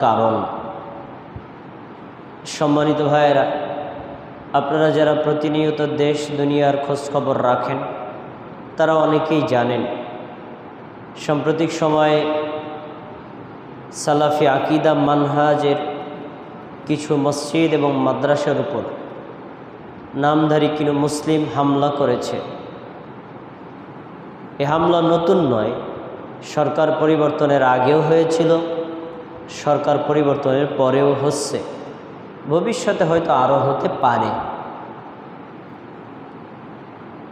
কারণ। সম্মানিত ভাইয়েরা, আপনারা যারা প্রতিনিয়ত দেশ, দুনিয়ার খোঁজখবর রাখেন, তারা অনেকেই জানেন, সাম্প্রতিক সময়ে সালাফি আকিদা মানহাজের কিছু মসজিদ এবং মাদ্রাসার উপর নামধারী কিছু মুসলিম হামলা করেছে। এ হামলা নতুন নয়, সরকার পরিবর্তনের আগেও হয়েছিল। সরকার পরিবর্তনের পরেও হচ্ছে। ভবিষ্যতে হয়তো আরও হতে পারে।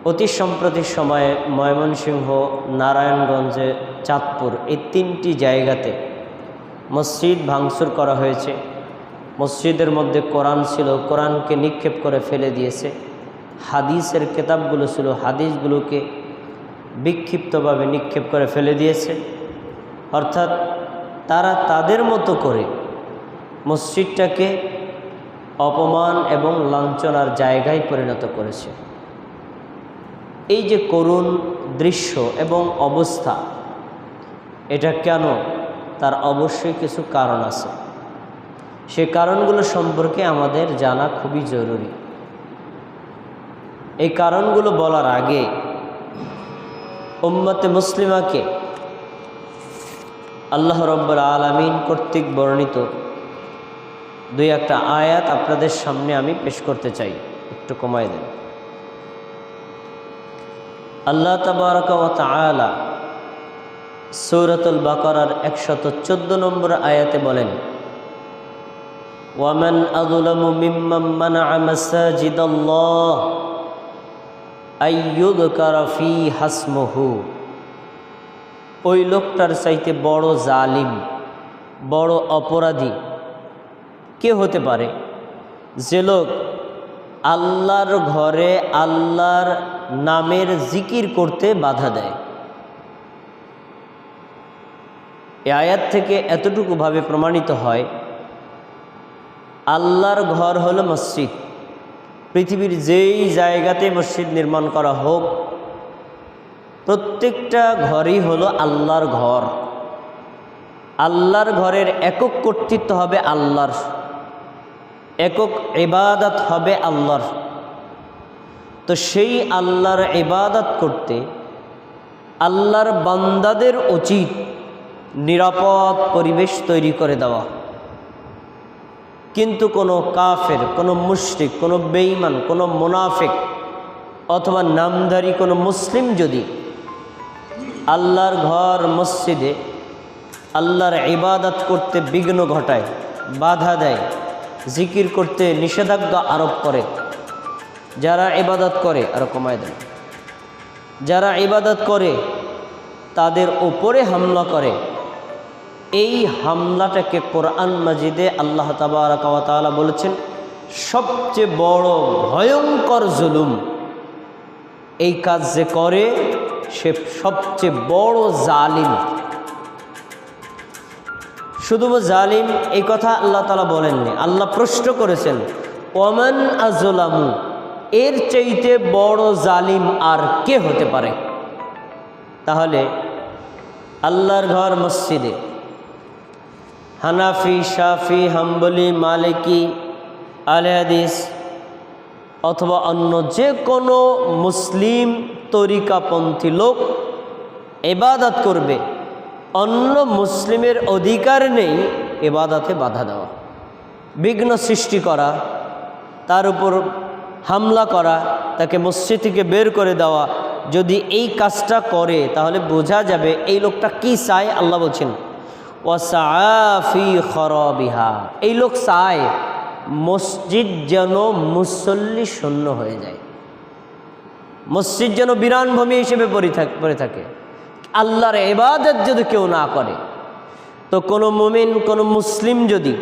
অতি সম্প্রতি সময়ে ময়মনসিংহ, নারায়ণগঞ্জে চাঁদপুর এই তিনটি জায়গাতে মসজিদ ভাঙচুর করা হয়েছে। মসজিদের মধ্যে কোরআন ছিল, কোরআনকে নিক্ষেপ করে ফেলে দিয়েছে। হাদিসের কেতাবগুলো ছিল, হাদিসগুলোকে বিক্ষিপ্তভাবে নিক্ষেপ করে ফেলে দিয়েছে। অর্থাৎ তারা তাদের মতো করে মসজিদটাকে অপমান এবং লাঞ্ছনার জায়গায় পরিণত করেছে। এই যে করুণ দৃশ্য এবং অবস্থা, এটা কেন? তার অবশ্যই কিছু কারণ আছে। সে কারণগুলো সম্পর্কে আমাদের জানা খুবই জরুরি। এই কারণগুলো বলার আগে উম্মতে মুসলিমাকে আল্লাহ রব্বুল আলমিন কর্তৃক বর্ণিত দুই একটা আয়াত আপনাদের সামনে আমি পেশ করতে চাই। একটু কমাই দেন। আল্লাহ তবরক ও সৌরতুল বাকরার একশত চোদ্দ নম্বর আয়াতে বলেন, ওয়ামান আদুলামু মিম্মাম মানাআ মাসাজিদাল্লাহ হাসমহু ওই লোকটার চাইতে বড় জালিম, বড় অপরাধী কে হতে পারে? যে লোক আল্লাহর ঘরে আল্লাহর নামের জিকির করতে বাধা দেয়। এ আয়াত থেকে এতটুকুভাবে প্রমাণিত হয়, আল্লাহর ঘর হলো মসজিদ। পৃথিবীর যেই জায়গাতে মসজিদ নির্মাণ করা হোক প্রত্যেকটা ঘরই হলো আল্লাহর ঘর। আল্লাহর ঘরের একক কর্তৃত্ব হবে আল্লাহর। একক ইবাদত হবে আল্লাহর। তো সেই আল্লাহর ইবাদত করতে আল্লাহর বান্দাদের উচিত নিরাপদ পরিবেশ তৈরি করে দেওয়া। কিন্তু কোনো কাফের, কোনো মুশরিক, কোনো বেঈমান, কোনো মুনাফিক অথবা নামধারী কোনো মুসলিম যদি আল্লাহর ঘর মসজিদে আল্লাহর ইবাদত করতে বিঘ্ন ঘটায়, বাধা দেয়, জিকির করতে নিষেধাজ্ঞা আরোপ করে। যারা ইবাদত করে আরও কমায় দেয় যারা ইবাদত করে, তাদের ওপরে হামলা করে। এই হামলাটাকে কোরআন মাজিদে আল্লাহ তাবারকালা বলেছেন, সবচেয়ে বড় ভয়ঙ্কর জুলুম। এই কাজ যে করে সে সবচেয়ে বড় জালিম। শুধু জালিম, এই কথা আল্লাহ তালা বলেননি। আল্লাহ প্রশ্ন করেছেন, ওমান আজলামু এর চাইতে বড় জালিম আর কে হতে পারে? তাহলে আল্লাহর ঘর মসজিদে হানাফি, শাফি, হাম্বলি, মালিকি আলহাদিস অথবা অন্য যে কোনো মুসলিম তরিকাপন্থী লোক এবাদত করবে। অন্য মুসলিমের অধিকার নেই এবাদাতে বাধা দেওয়া। বিঘ্ন সৃষ্টি করা, তার উপর হামলা করা, তাকে মসজিদ থেকে বের করে দেওয়া, যদি এই কাজটা করে, তাহলে বোঝা যাবে এই লোকটা কি চায়, আল্লাহ বলছেন ওয়াসাফি খরবিহা। এই লোক চায় মসজিদ যেন মুসল্লি শূন্য হয়ে যায়। মসজিদ যেন বিরান ভূমি হিসেবে পড়ে থাকে। আল্লাহর এবাদত যদি কেউ না করে, তো কোনো মুমিন, কোনো মুসলিম যদি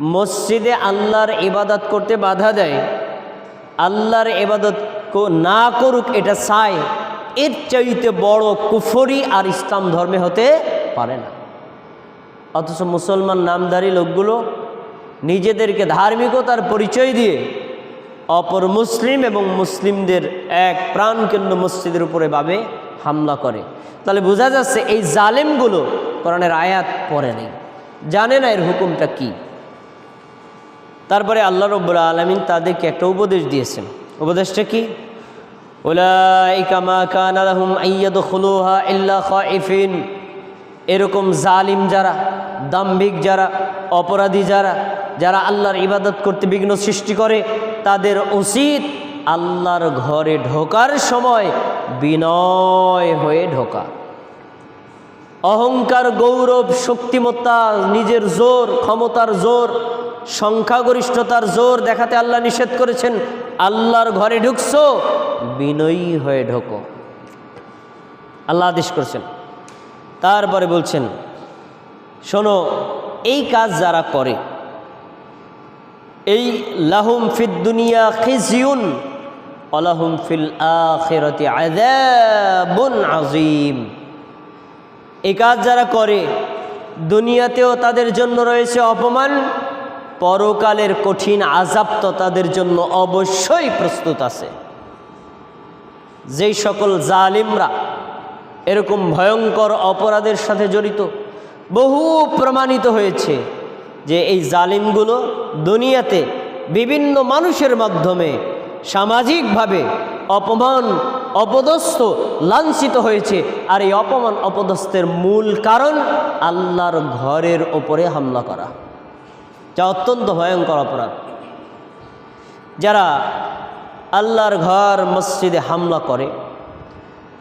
মসজিদে আল্লাহর ইবাদত করতে বাধা দেয়, আল্লাহর এবাদত না করুক এটা চায়, এর চাইতে বড় কুফরি আর ইসলাম ধর্মে হতে পারে না। অথচ মুসলমান নামধারী লোকগুলো নিজেদেরকে ধার্মিকতার পরিচয় দিয়ে অপর মুসলিম এবং মুসলিমদের এক প্রাণকেন্দ্র মসজিদের উপরে ভাবে হামলা করে। তাহলে বোঝা যাচ্ছে এই জালেমগুলো কোরআনের আয়াত পরে নেই। জানে না এর হুকুমটা কি। তারপরে আল্লাহ রব্বুল আলমিন তাদেরকে একটা উপদেশ দিয়েছেন। উপদেশটা কি? এরকম জালিম যারা, দাম্ভিক যারা, অপরাধী যারা যারা আল্লাহর ইবাদত করতে বিঘ্ন সৃষ্টি করে, তাদের উচিত আল্লাহর ঘরে ঢোকার সময় বিনয় হয়ে ঢোকা। অহংকার, গৌরব, শক্তিমত্তা, নিজের জোর, ক্ষমতার জোর, সংখ্যাগরিষ্ঠতার জোর দেখাতে আল্লাহ নিষেধ করেছেন, আল্লাহর ঘরে ঢুকছো, বিনয়ী হয়ে ঢোকো। আল্লাহ আদেশ করেছেন। তারপরে বলছেন, শোনো, এই কাজ যারা করে এই লাহুম ফিদ দুনিয়া খিজিউন অলাহুম ফিল আখিরাতি আযাবুন আজিম এই কাজ যারা করে, দুনিয়াতেও তাদের জন্য রয়েছে অপমান, পরকালের কঠিন আজাব তো তাদের জন্য অবশ্যই প্রস্তুত আছে। যেই সকল জালিমরা এরকম ভয়ঙ্কর অপরাধের সাথে জড়িত, বহু প্রমাণিত হয়েছে। যে এই জালিমগুলো দুনিয়াতে বিভিন্ন মানুষের মাধ্যমে সামাজিকভাবে অপমান, অপদস্থ, লাঞ্ছিত হয়েছে। আর এই অপমান, অপদস্থের মূল কারণ আল্লাহর ঘরের ওপরে হামলা করা। যা অত্যন্ত ভয়ঙ্কর অপরাধ। যারা আল্লাহর ঘর, মসজিদে হামলা করে,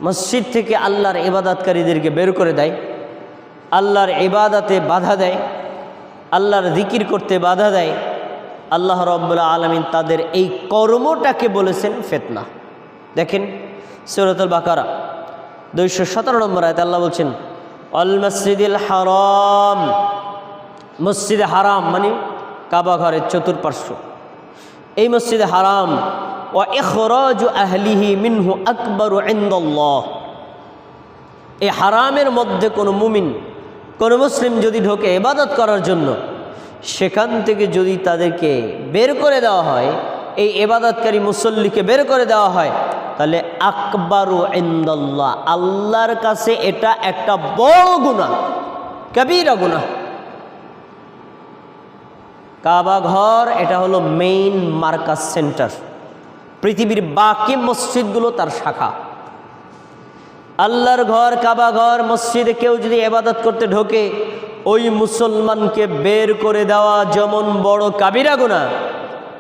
মসজিদ থেকে আল্লাহর ইবাদতকারীদেরকে বের করে দেয়, আল্লাহর ইবাদাতে বাধা দেয় আল্লাহর জিকির করতে বাধা দেয়। আল্লাহ রব্বুল্লা আলমিন তাদের এই কর্মটাকে বলেছেন ফেতনা। দেখেন সৈরতুল বাকারা, দুইশো সতেরো নম্বর আয়তে আল্লাহ বলছেন অল মসজিদুল হারাম। মসজিদে হারাম মানে কাবা ঘরের চতুর্পার্শ্ব। এই মসজিদে হারাম ও এখরজ আহলিহি মিনহু আকবর এই হারামের মধ্যে কোনো মুমিন কোনো মুসলিম যদি ঢোকে ইবাদত করার জন্য, সেখান থেকে যদি তাদেরকে বের করে দেওয়া হয়, এই এবাদতকারী মুসল্লিকে বের করে দেওয়া হয়, তাহলে আকবরু ইন্দল্লাহ, আল্লাহর কাছে এটা একটা বড় গুণা কবিরা গুণা কাবা ঘর, এটা হলো মেইন মার্কাস সেন্টার। পৃথিবীর বাকি মসজিদগুলো তার শাখা। আল্লাহর ঘর, কাবা ঘর, মসজিদে কেউ যদি এবাদত করতে ঢোকে, ওই মুসলমানকে বের করে দেওয়া যেমন বড় কাবিরা গুণা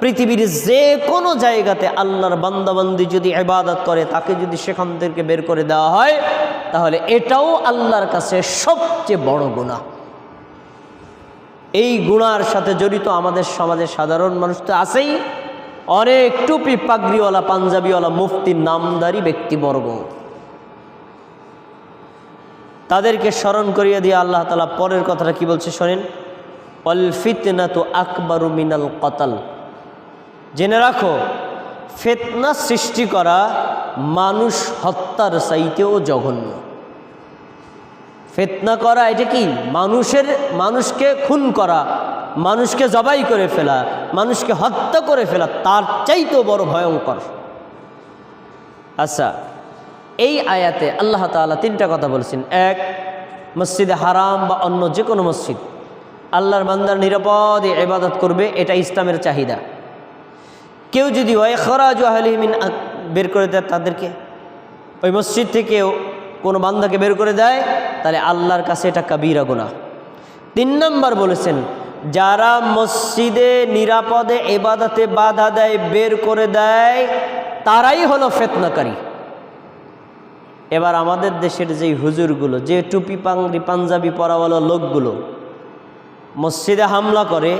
পৃথিবীর যে কোনো জায়গাতে আল্লাহর বান্দাবান্দি যদি এবাদত করে, তাকে যদি সেখান থেকে বের করে দেওয়া হয়, তাহলে এটাও আল্লাহর কাছে সবচেয়ে বড় গুণা এই গুণার সাথে জড়িত আমাদের সমাজের সাধারণ মানুষ তো আছেই। অনেক টুপি পাগড়িওয়ালা, পাঞ্জাবিওয়ালা, মুফতি, নামদারি ব্যক্তিবর্গ তাদেরকে স্মরণ করিয়ে দিয়ে আল্লাহ তালা পরের কথাটা কি বলছে শোনেন? অল ফিতনা তো আকবরু মিনাল কতাল। জেনে রাখো, ফেতনা সৃষ্টি করা মানুষ হত্যার চাইতেও জঘন্য। ফেতনা করা এটা কি? মানুষের, মানুষকে খুন করা, মানুষকে জবাই করে ফেলা, মানুষকে হত্যা করে ফেলা, তার চাইতেও বড় ভয়ঙ্কর। আচ্ছা এই আয়াতে আল্লাহ তাআলা তিনটা কথা বলছেন। এক, মসজিদে হারাম বা অন্য যে কোনো মসজিদ, আল্লাহর বান্দার নিরাপদে এবাদত করবে, এটা ইসলামের চাহিদা। কেউ যদি হয় খরাজ আহলিমিন বের করে দেয় তাদেরকে, ওই মসজিদ থেকেও কোনো বান্দাকে বের করে দেয়, তাহলে আল্লাহর কাছে এটা কাবিরা গুণা তিন নম্বর বলেছেন, যারা মসজিদে নিরাপদে এবাদাতে বাধা দেয়, বের করে দেয়, তারাই হলো ফেতনাকারী। এবার আমাদের দেশের যেই হুজুরগুলো, যে টুপি পাংরি পাঞ্জাবি পরাওয়ালা লোকগুলো মসজিদে হামলা করে,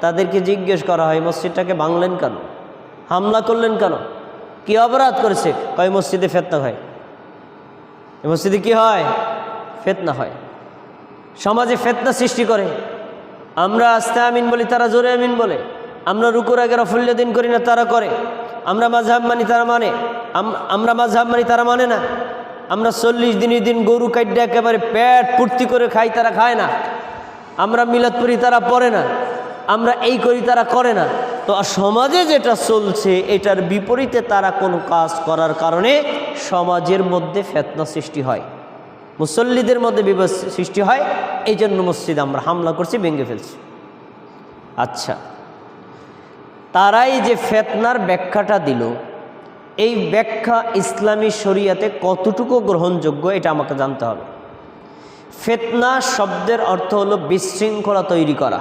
তাদেরকে জিজ্ঞেস করা হয়, মসজিদটাকে ভাঙলেন কেন? হামলা করলেন কেন? কি অপরাধ করেছে? কয়, মসজিদে ফেতনা হয়। মসজিদে কি হয়? ফেতনা হয়। সমাজে ফেতনা সৃষ্টি করে। আমরা আস্তে আমিন বলি, তারা জোরে আমিন বলে। আমরা রুকুর আগে রফুল্লাদিন করি না, তারা করে। আমরা মাঝহাব মানি, তারা মানে। আম- আমরা মাঝহাব মানি, তারা মানে না। আমরা চল্লিশ দিনের দিন গরু কাটতে একেবারে পেট পূর্তি করে খাই, তারা খায় না। আমরা মিলাদ করি তারা পড়ে না। আমরা এই করি, তারা করে না। তো সমাজে যেটা চলছে, এটার বিপরীতে তারা কোনো কাজ করার কারণে সমাজের মধ্যে ফেতনা সৃষ্টি হয়। মুসল্লিদের মধ্যে বিবাদ সৃষ্টি হয় এই জন্য মসজিদ আমরা হামলা করছি, ভেঙে ফেলছি। আচ্ছা তারাই যে ফেতনার ব্যাখ্যাটা দিল এই ব্যাখ্যা ইসলামী শরিয়াতে কতটুকু গ্রহণযোগ্য এটা আমাকে জানতে হবে। ফেতনা শব্দের অর্থ হলো বিশৃঙ্খলা তৈরি করা।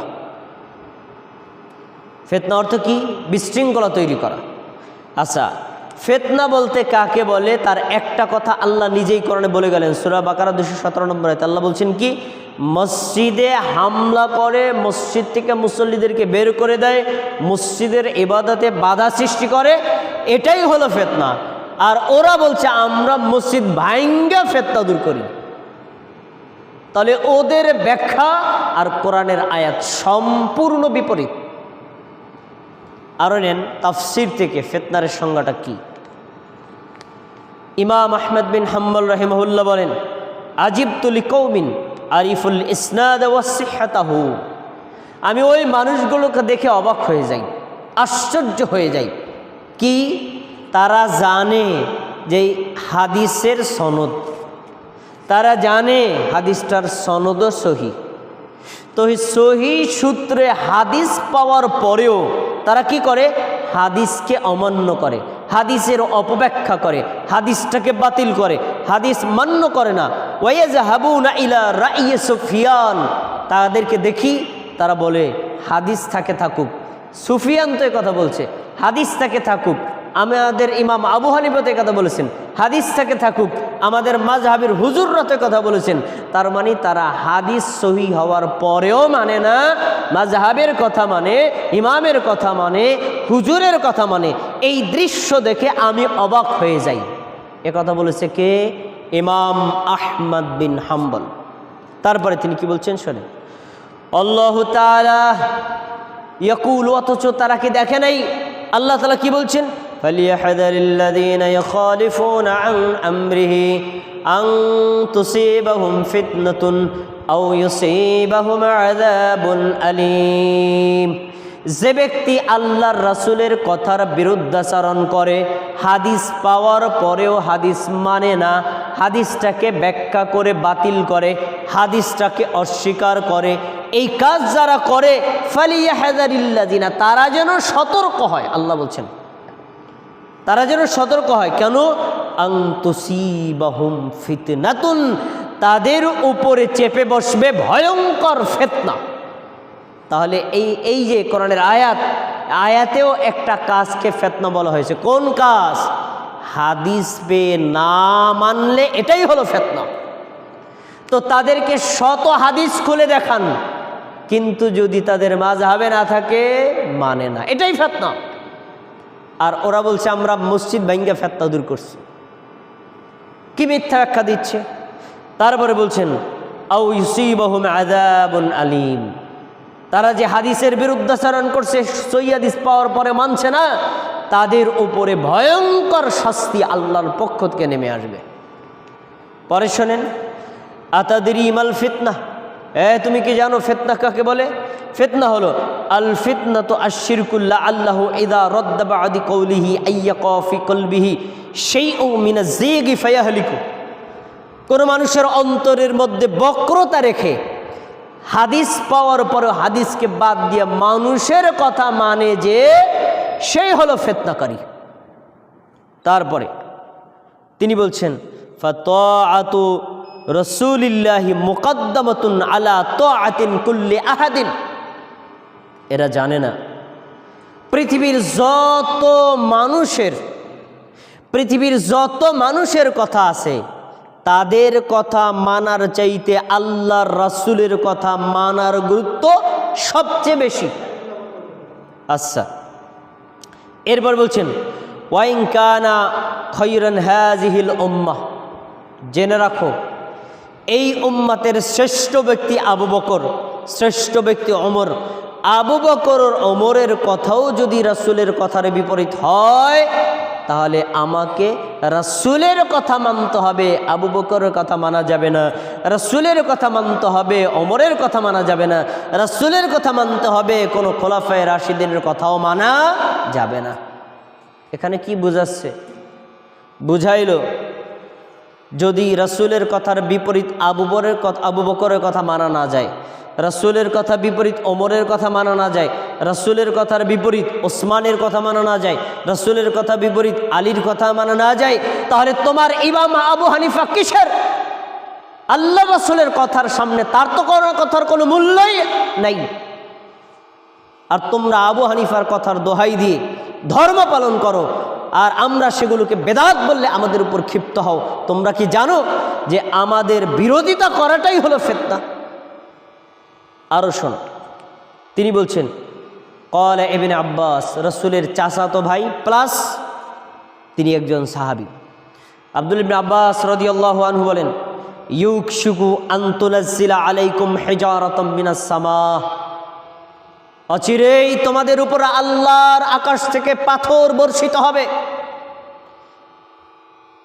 ফেতনা অর্থ কি? বিশৃঙ্খলা তৈরি করা। আচ্ছা ফেতনা বলতে কাকে বলে? তার একটা কথা আল্লাহ নিজেই করণে বলে গেলেন, সুরা বাকারা দুশো সতেরো নম্বর আল্লাহ বলছেন কি? মসজিদে হামলা করে, মসজিদ থেকে মুসল্লিদেরকে বের করে দেয়, মসজিদের ইবাদতে বাধা সৃষ্টি করে এটাই হলো ফেতনা। আর ওরা বলছে, আমরা মসজিদ ভাঙ্গা ফেতনা দূর করি। তাহলে ওদের ব্যাখ্যা আর কোরআনের আয়াত সম্পূর্ণ বিপরীত। আরও নেন, তাফসির থেকে ফেতনারের সংজ্ঞাটা কি? ইমাম আহমেদ বিন হাম্বল রহিমহুল্লাহ বলেন আজিব তুলি কৌমিন আরিফুল ইসনাদ ওয়াসিহাতাহু আমি ওই মানুষগুলোকে দেখে অবাক হয়ে যাই, আশ্চর্য হয়ে যাই। কি তারা জানে যে হাদিসের সনদ? তারা জানে হাদিসটার সনদও সহি। তো সহি সূত্রে হাদিস পাওয়ার পরেও তারা কি করে? হাদিসকে অমান্য করে, হাদিসের অপব্যাখ্যা করে, হাদিসটাকে বাতিল করে, হাদিস মান্য করে না। ওয়াইজ হাবুনা ইলা রাইয়ে সুফিয়ান। তাদেরকে দেখি, তারা বলে, হাদিস থাকে থাকুক। সুফিয়ান তো কথা বলছে। হাদিস থাকে থাকুক। আমাদের ইমাম আবু হানিফতে কথা বলেছেন। হাদিস থেকে থাকুক। আমাদের মাঝহাবির হুজুররতে কথা বলেছেন। তার মানে তারা হাদিস সহি হওয়ার পরেও মানে না মাঝহাবের কথা মানে ইমামের কথা মানে হুজুরের কথা মানে। এই দৃশ্য দেখে আমি অবাক হয়ে যাই। এ কথা বলেছে কে? ইমাম আহমদ বিন হাম্বল। তারপরে তিনি কি বলছেন শোনেন? আল্লাহ ইয়াকুল অথচ তারা কি দেখে নাই আল্লাহ তালা কি বলছেন فليحذر الذين يخالفون عن أمره أن تصيبهم فتنة أو يصيبهم عذاب أليم যে ব্যক্তি আল্লাহর রাসূলের কথার বিরুদ্ধাচরণ করে হাদিস পাওয়ার পরেও হাদিস মানে না হাদিসটাকে ব্যাখ্যা করে বাতিল করে হাদিসটাকে অস্বীকার করে এই কাজ যারা করে ফালিয়া হাজারিল্লাদিনা তারা যেন সতর্ক হয়, আল্লাহ বলছেন। তারা যেন সতর্ক হয়। কেন? আংতুসিবাহুম ফিতনাতুন, তাদের উপরে চেপে বসবে ভয়ঙ্কর ফেতনা। তাহলে এই এই যে কোরআনের আয়াত, আয়াতেও একটা কাজকে ফেতনা বলা হয়েছে। কোন কাজ? হাদিস পেয়ে না মানলে এটাই হলো ফেতনা। তো তাদেরকে শত হাদিস খুলে দেখান। কিন্তু যদি তাদের মাঝহাবে না থাকে মানে না। এটাই ফেতনা। আর ওরা বলছে, আমরা মসজিদ ভাঙ্গা ফেতনা দূর করছি। কি মিথ্যা ব্যাখ্যা দিচ্ছে? তারপরে বলছেন আউ আলিম। তারা যে হাদিসের বিরুদ্ধাচরণ করছে, সই হাদিস পাওয়ার পরে মানছে না, তাদের উপরে ভয়ঙ্কর শাস্তি আল্লাহর পক্ষ থেকে নেমে আসবে। পরে শোনেন আতাদির ইমাল ফিতনা? এ, তুমি কি জানো ফেতনা কাকে বলে? ফিতনা হলো আল ফিতনা তো আশিরকুল্লাহ আল্লাহ ইদা রদ্দাবা আদি কৌলিহি আইয়া কফি কলবিহি সেই ও মিনা জেগি ফায়াহলিকু। কোনো মানুষের অন্তরের মধ্যে বক্রতা রেখে হাদিস পাওয়ার পরেও হাদিসকে বাদ দিয়ে মানুষের কথা মানে যে সেই হলো ফেতনাকারী। তারপরে তিনি বলছেন, ফাতআতু রসুলিল্লাহি মুকদ্দমাতুন আলা তাআতিন কুল্লি আহাদিন। এরা জানে না, পৃথিবীর যত মানুষের, পৃথিবীর যত মানুষের কথা আছে, তাদের কথা মানার চাইতে আল্লাহর রাসূলের কথা মানার গুরুত্ব সবচেয়ে বেশি। আচ্ছা এরপর বলছেন, ওয়াইন কানা খৈরন হাজিহিল উম্মাহ, জেনে রাখো এই উম্মাতের শ্রেষ্ঠ ব্যক্তি আবু বকর, শ্রেষ্ঠ ব্যক্তি অমর আবু বকর অমরের কথাও যদি রাসুলের কথার বিপরীত হয়, তাহলে আমাকে রাসুলের কথা মানতে হবে, আবু বকরের কথা মানা যাবে না, রাসুলের কথা মানতে হবে অমরের কথা মানা যাবে না, রাসুলের কথা মানতে হবে, কোনো খোলাফায় রাশিদিনের কথাও মানা যাবে না। এখানে কি বুঝাচ্ছে? বুঝাইল যদি রসুলের কথার বিপরীত আবু বরের কথা আবু বকরের কথা মানা না যায়, রসুলের কথা বিপরীত ওমরের কথা মানা না যায়, রসুলের কথার বিপরীত ওসমানের কথা মানা না যায়, রসুলের কথা বিপরীত আলীর কথা মানা না যায়, তাহলে তোমার ইমাম আবু হানিফা কিসের? আল্লাহ রসুলের কথার সামনে তার তো কোনো কথার কোনো মূল্যই নাই। আর তোমরা আবু হানিফার কথার দোহাই দিয়ে ধর্ম পালন করো আর আমরা সেগুলোকে বেদাত বললে আমাদের উপর ক্ষিপ্ত হও। তোমরা কি জানো যে আমাদের বিরোধিতা করাটাই হলো ফেতনা? আরও শোনো। তিনি বলছেন, কল এবিন আব্বাস, রসুলের চাচাতো ভাই, প্লাস তিনি একজন সাহাবি। আব্দুল ইবিন আব্বাস রদিয়াল্লাহ আনহু বলেন ইউক শুকু আন্তলাজিলা আলাইকুম হেজারতম মিনাস অচিরেই তোমাদের উপর আল্লাহর আকাশ থেকে পাথর বর্ষিত হবে।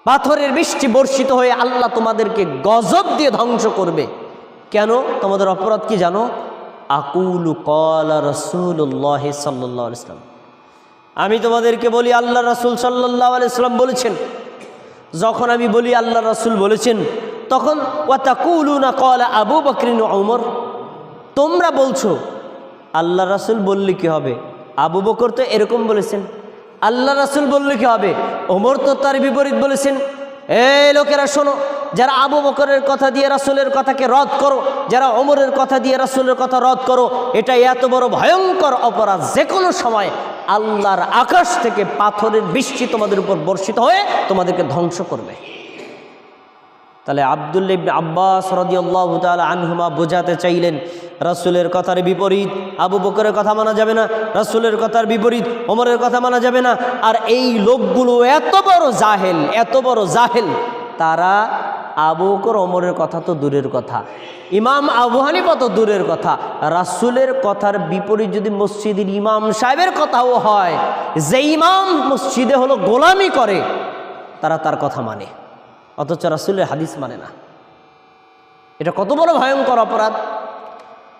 পাথরের বৃষ্টি বর্ষিত হয়ে আল্লাহ তোমাদেরকে গজব দিয়ে ধ্বংস করবে। কেন? তোমাদের অপরাধ কি জানো? আকুলু কলা রসুল্লাহ সাল্লাহ ইসলাম আমি তোমাদেরকে বলি আল্লাহ রসুল সাল্লাহ আলাইসলাম বলেছেন, যখন আমি বলি আল্লাহ রসুল বলেছেন, তখন ওয়াতাকুলু না কলা আবু বকরিন ওমর তোমরা বলছো আল্লাহ রাসুল বললে কি হবে? আবু বকর তো এরকম বলেছেন। আল্লাহ রাসুল বললে কি হবে? ওমর তো তার বিপরীত বলেছেন। এই লোকেরা শোনো, যারা আবু বকরের কথা দিয়ে রাসুলের কথাকে রদ করো, যারা ওমরের কথা দিয়ে রাসুলের কথা রদ করো এটা এত বড় ভয়ঙ্কর অপরাধ। যে কোনো সময় আল্লাহর আকাশ থেকে পাথরের বৃষ্টি তোমাদের উপর বর্ষিত হয়ে তোমাদেরকে ধ্বংস করবে। তাহলে আবদুল্লা ইবনে আব্বাস রদিয়াল্লাহ তাআলা আনহুমা বোঝাতে চাইলেন রাসূলের কথার বিপরীত, আবু বকরের কথা মানা যাবে না, রাসূলের কথার বিপরীত, ওমরের কথা মানা যাবে না। আর এই লোকগুলো এত বড় জাহেল, এত বড় জাহেল, তারা আবু বকর, ওমরের কথা তো দূরের কথা, ইমাম আবু হানিফা তো দূরের কথা। রাসূলের কথার বিপরীত যদি মসজিদের ইমাম সাহেবের কথাও হয় যে ইমাম মসজিদে হলো গোলামি করে, তারা তার কথা মানে। অথচ রাসুলের হাদিস মানে না। এটা কত বড় ভয়ঙ্কর অপরাধ।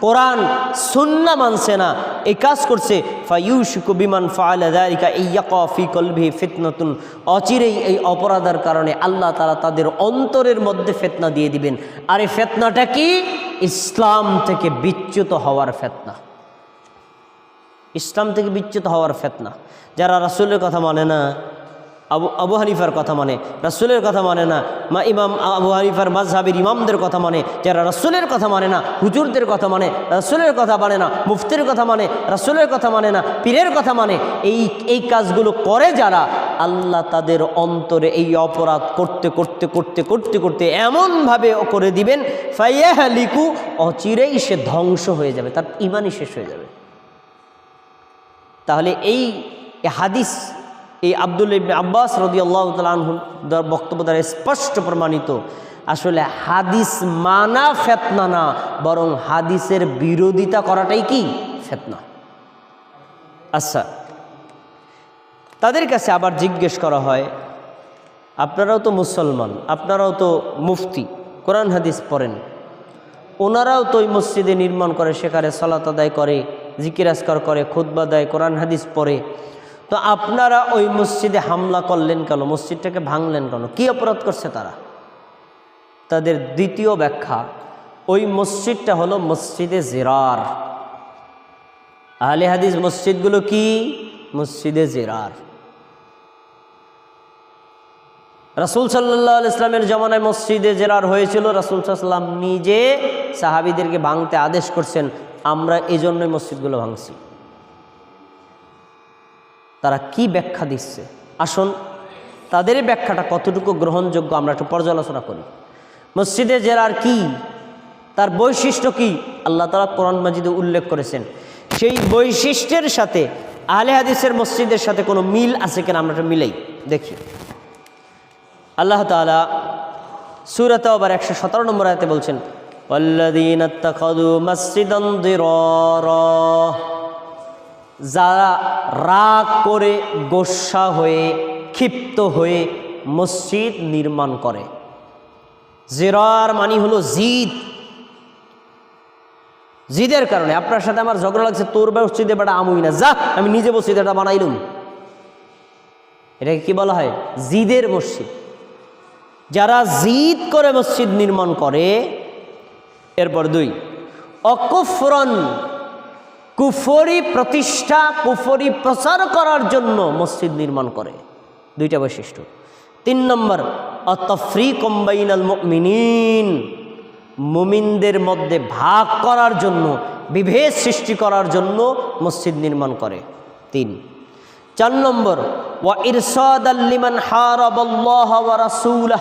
কোরআন, সুন্না মানছে না এই কাজ করছে। ফাইউশিকু বিমান ফাআলাদারিকা ইয়াকাফি কলভি ফিতনাতুন। অচিরেই এই অপরাধের কারণে আল্লাহ তারা তাদের অন্তরের মধ্যে ফেতনা দিয়ে দিবেন। আর এই ফেতনাটা কি? ইসলাম থেকে বিচ্যুত হওয়ার ফেতনা। ইসলাম থেকে বিচ্যুত হওয়ার ফেতনা। যারা রাসুলের কথা মানে না আবু আবু হানিফার কথা মানে রাসুলের কথা মানে না, মা ইমাম আবু হানিফার মাজহাবির ইমামদের কথা মানে যারা রাসুলের কথা মানে না, হুজুরদের কথা মানে রাসুলের কথা মানে না, মুফতির কথা মানে রাসুলের কথা মানে না, পীরের কথা মানে এই এই কাজগুলো করে যারা, আল্লাহ তাদের অন্তরে এই অপরাধ করতে করতে করতে করতে করতে এমনভাবে করে দিবেন ফাইয়াহ লিকু অচিরেই সে ধ্বংস হয়ে যাবে, তার ইমানই শেষ হয়ে যাবে। তাহলে এই হাদিস এই আব্দুল ইবনে আব্বাস রদি আল্লাহ তালহুর বক্তব্য দ্বারা স্পষ্ট প্রমাণিত, আসলে হাদিস মানা ফেতনা না, বরং হাদিসের বিরোধিতা করাটাই কি? ফেতনা। আচ্ছা তাদের কাছে আবার জিজ্ঞেস করা হয়, আপনারাও তো মুসলমান, আপনারাও তো মুফতি, কোরআন হাদিস পড়েন, ওনারাও তো ওই মসজিদে নির্মাণ করে, সেখানে সলাত আদায় করে জিকিরাজকার করে খুদ্া দেয়, কোরআন হাদিস পড়ে তো আপনারা ওই মসজিদে হামলা করলেন কেন? মসজিদটাকে ভাঙলেন কেন? কি অপরাধ করছে তারা? তাদের দ্বিতীয় ব্যাখ্যা, ওই মসজিদটা হলো মসজিদে জেরার। আহলে হাদিস মসজিদগুলো কি? মসজিদে জেরার। রাসুল সাল্লাহ ইসলামের জমানায় মসজিদে জেরার হয়েছিল। রাসুল সাল্লাম নিজে সাহাবিদেরকে ভাঙতে আদেশ করছেন, আমরা এই জন্যই মসজিদগুলো ভাঙছি। তারা কি ব্যাখ্যা দিচ্ছে আসুন তাদের ব্যাখ্যাটা কতটুকু গ্রহণযোগ্য আমরা একটু পর্যালোচনা করি মসজিদে জেরার কি তার বৈশিষ্ট্য কি আল্লাহ তালা কোরআন মাজিদে উল্লেখ করেছেন সেই বৈশিষ্ট্যের সাথে আহলে হাদিসের মসজিদের সাথে কোনো মিল আছে কিনা আমরা একটা মিলাই দেখি আল্লাহ তালা সুরাতে আবার একশো সতেরো নম্বর আয়াতে বলছেন والذين اتخذوا مسجدا ضرارا যারা রাগ করে গোসা হয়ে, ক্ষিপ্ত হয়ে মসজিদ নির্মাণ করে। জেরার মানি হলো জিদ। জিদের কারণে আপনার সাথে আমার ঝগড়া লাগছে, তোর মসজিদে বেটা আমুই না। যা, আমি নিজে মসজিদ এটা বানাইলুম। এটাকে কি বলা হয়? জিদের মসজিদ। যারা জিদ করে মসজিদ নির্মাণ করে, এরপর দুই, অকুফরন কুফরি প্রতিষ্ঠা, কুফরি প্রচার করার জন্য মসজিদ নির্মাণ করে। দুইটা বৈশিষ্ট্য। তিন নম্বর অতফ্রি কম্বাইনাল মিনিন মুমিনদের মধ্যে ভাগ করার জন্য, বিভেদ সৃষ্টি করার জন্য মসজিদ নির্মাণ করে। তিন। চার নম্বর, ওয়া ইরসাদ আল্লিমান হারাবাল্লাহ ওয়া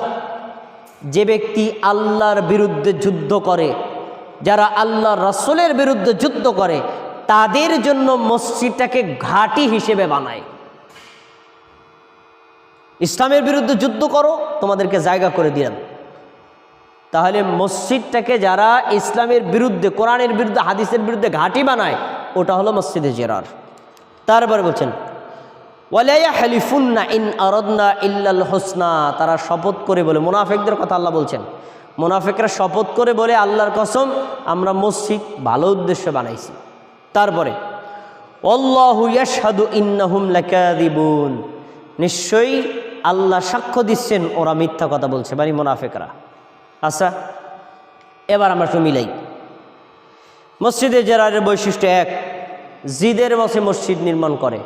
যে ব্যক্তি আল্লাহর বিরুদ্ধে যুদ্ধ করে, যারা আল্লাহর রাসূলের বিরুদ্ধে যুদ্ধ করে তাদের জন্য মসজিদটাকে ঘাঁটি হিসেবে বানায়। ইসলামের বিরুদ্ধে যুদ্ধ করো, তোমাদেরকে জায়গা করে দিলাম তাহলে মসজিদটাকে যারা ইসলামের বিরুদ্ধে, কোরআনের বিরুদ্ধে, হাদিসের বিরুদ্ধে ঘাঁটি বানায়, ওটা হলো মসজিদে জেরার। তারপরে বলছেন ইন ইল্লাল হোসনা। তারা শপথ করে বলে, মোনাফেকদের কথা আল্লাহ বলছেন। মোনাফেকরা শপথ করে বলে, আল্লাহর কসম, আমরা মসজিদ ভালো উদ্দেশ্যে বানাইছি। তারপরে নিশ্চয়ই আল্লাহ সাক্ষ্য দিচ্ছেন, ওরা মিথ্যা কথা বলছে মানে মোনাফেকরা। আচ্ছা এবার আমরা একটু মিলাই। মসজিদে জেরারের বৈশিষ্ট্য এক, জিদের মাসে মসজিদ নির্মাণ করে।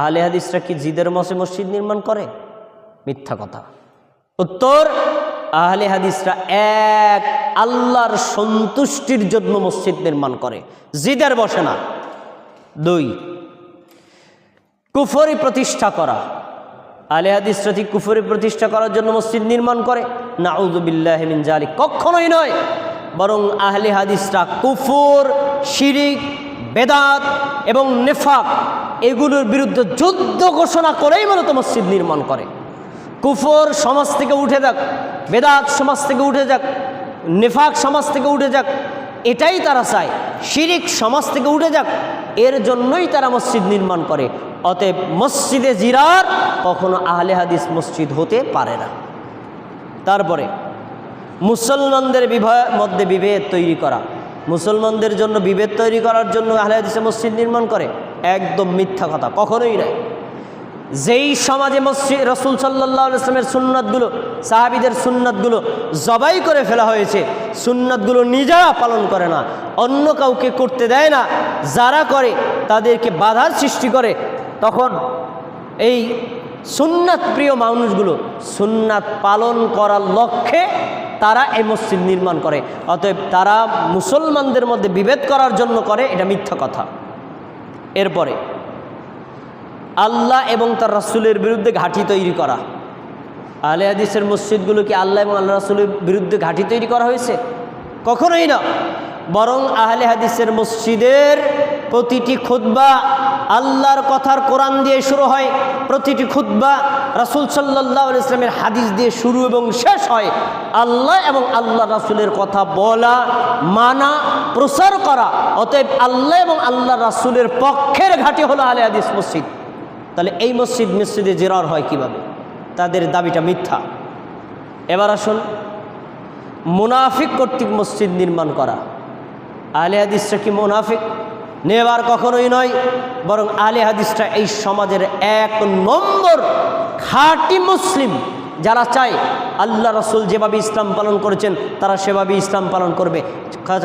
আহলে হাদিসরা কি জিদের মাসে মসজিদ নির্মাণ করে? মিথ্যা কথা। উত্তর আহলে হাদিসরা এক আল্লাহর সন্তুষ্টির জন্য মসজিদ নির্মাণ করে। জিদের বসে না। দুই, কুফরি প্রতিষ্ঠা করা। আলে হাদিসরা কি কুফরি প্রতিষ্ঠা করার জন্য মসজিদ নির্মাণ করে। না উজুবিল্লাহমিন জালি কখনোই নয়, বরং আহলে হাদিসরা কুফর, শিরিক, বেদাত এবং নেফাক এগুলোর বিরুদ্ধে যুদ্ধ ঘোষণা করেই মূলত মসজিদ নির্মাণ করে। কুফর সমাজ থেকে উঠে যাক, বেদাত সমাজ থেকে উঠে যাক, নেফাক সমাজ থেকে উঠে যাক, এটাই তারা চায়। শিরিক সমাজ থেকে উঠে যাক, এর জন্যই তারা মসজিদ নির্মাণ করে। অতএব মসজিদে জিরার কখনো আহলে হাদিস মসজিদ হতে পারে না। তারপরে, মুসলমানদের মধ্যে বিভেদ তৈরি করা। মুসলমানদের জন্য বিভেদ তৈরি করার জন্য আহলে হাদিসে মসজিদ নির্মাণ করে। একদম মিথ্যা কথা, কখনোই নয়। যেই সমাজে মসজিদ, রসুল সাল্লাহ ইসলামের সুন্নাতগুলো, সাহাবিদের সুন্নাতগুলো জবাই করে ফেলা হয়েছে, সুন্নাতগুলো নিজেরা পালন করে না, অন্য কাউকে করতে দেয় না, যারা করে তাদেরকে বাধার সৃষ্টি করে, তখন এই সুন্নাত প্রিয় মানুষগুলো সুন্নাত পালন করার লক্ষ্যে তারা এই মসজিদ নির্মাণ করে, অতএব তারা মুসলমানদের মধ্যে বিভেদ করার জন্য করে, এটা মিথ্যা কথা। এরপরে আল্লাহ এবং তার রাসুলের বিরুদ্ধে ঘাঁটি তৈরি করা। আলে হাদিসের মসজিদগুলো কি আল্লাহ এবং আল্লাহ রাসুলের বিরুদ্ধে ঘাঁটি তৈরি করা হয়েছে? কখনোই না। বরং আহলে হাদিসের মসজিদের প্রতিটি খুদ্া আল্লাহর কথার কোরআন দিয়ে শুরু হয়, প্রতিটি খুদ্া রাসুল সাল্লাহ ইসলামের হাদিস দিয়ে শুরু এবং শেষ হয়। আল্লাহ এবং আল্লাহ রাসুলের কথা বলা, মানা, প্রচার করা। অতএব আল্লাহ এবং আল্লাহ রাসুলের পক্ষের ঘাঁটি হলো আলে হাদিস মসজিদ। তাহলে এই মসজিদ মসজিদে জেরার হয় কীভাবে? তাদের দাবিটা মিথ্যা। এবার আসুন, মুনাফিক কর্তৃক মসজিদ নির্মাণ করা। আলে হাদিসটা কি মুনাফিক? নেবার কখনোই নয়, বরং আলে হাদিসটা এই সমাজের এক নম্বর খাঁটি মুসলিম যারা চায় আল্লাহ রসুল যেভাবে ইসলাম পালন করেছেন, তারা সেভাবে ইসলাম পালন করবে।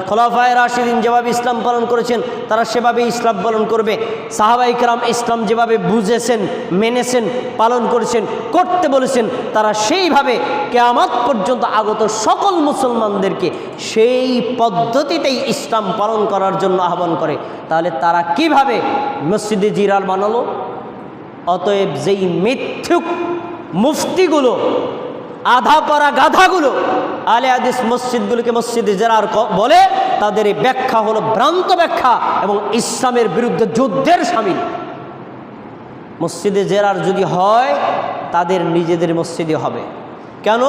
খোলাফায় রাশিদিন যেভাবে ইসলাম পালন করেছেন, তারা সেভাবে ইসলাম পালন করবে। সাহাবাই ইকরাম ইসলাম যেভাবে বুঝেছেন, মেনেছেন, পালন করেছেন, করতে বলেছেন, তারা সেইভাবে কেয়ামত পর্যন্ত আগত সকল মুসলমানদেরকে সেই পদ্ধতিতেই ইসলাম পালন করার জন্য আহ্বান করে। তাহলে তারা কীভাবে মসজিদে জিরার বানালো? অতএব যেই মিথ্যুক মুফতিগুলো আধা করা গাধাগুলো। আলে আদিস মসজিদগুলোকে মসজিদে জেরার বলে, তাদের এই ব্যাখ্যা হলো ভ্রান্ত ব্যাখ্যা এবং ইসলামের বিরুদ্ধে যুদ্ধের সামিল। মসজিদে জেরার যদি হয়, তাদের নিজেদের মসজিদে হবে। কেন?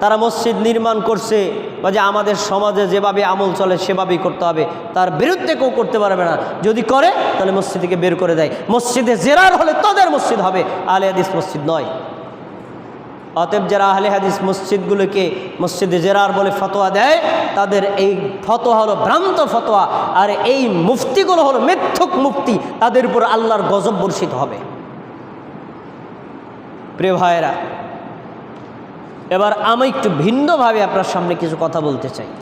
তারা মসজিদ নির্মাণ করছে, বা যে আমাদের সমাজে যেভাবে আমল চলে, সেভাবেই করতে হবে। তার বিরুদ্ধে কেউ করতে পারবে না। যদি করে, তাহলে মসজিদকে বের করে দেয়। মসজিদে জেরার হলে তাদের মসজিদ হবে। আলে হাদিস মসজিদ নয়। অতএব যারা আহলে হাদিস মসজিদগুলোকে মসজিদে জেরার বলে ফতোয়া দেয়, তাদের এই ফতোয়া হলো ভ্রান্ত ফতোয়া। আর এই মুফতিগুলো হলো মিথ্যুক মুফতি। তাদের উপর আল্লাহর গজব বর্ষিত হবে। প্রিয় ভাইয়েরা, এবার আমি একটু ভিন্নভাবে আপনার সামনে কিছু কথা বলতে চাই।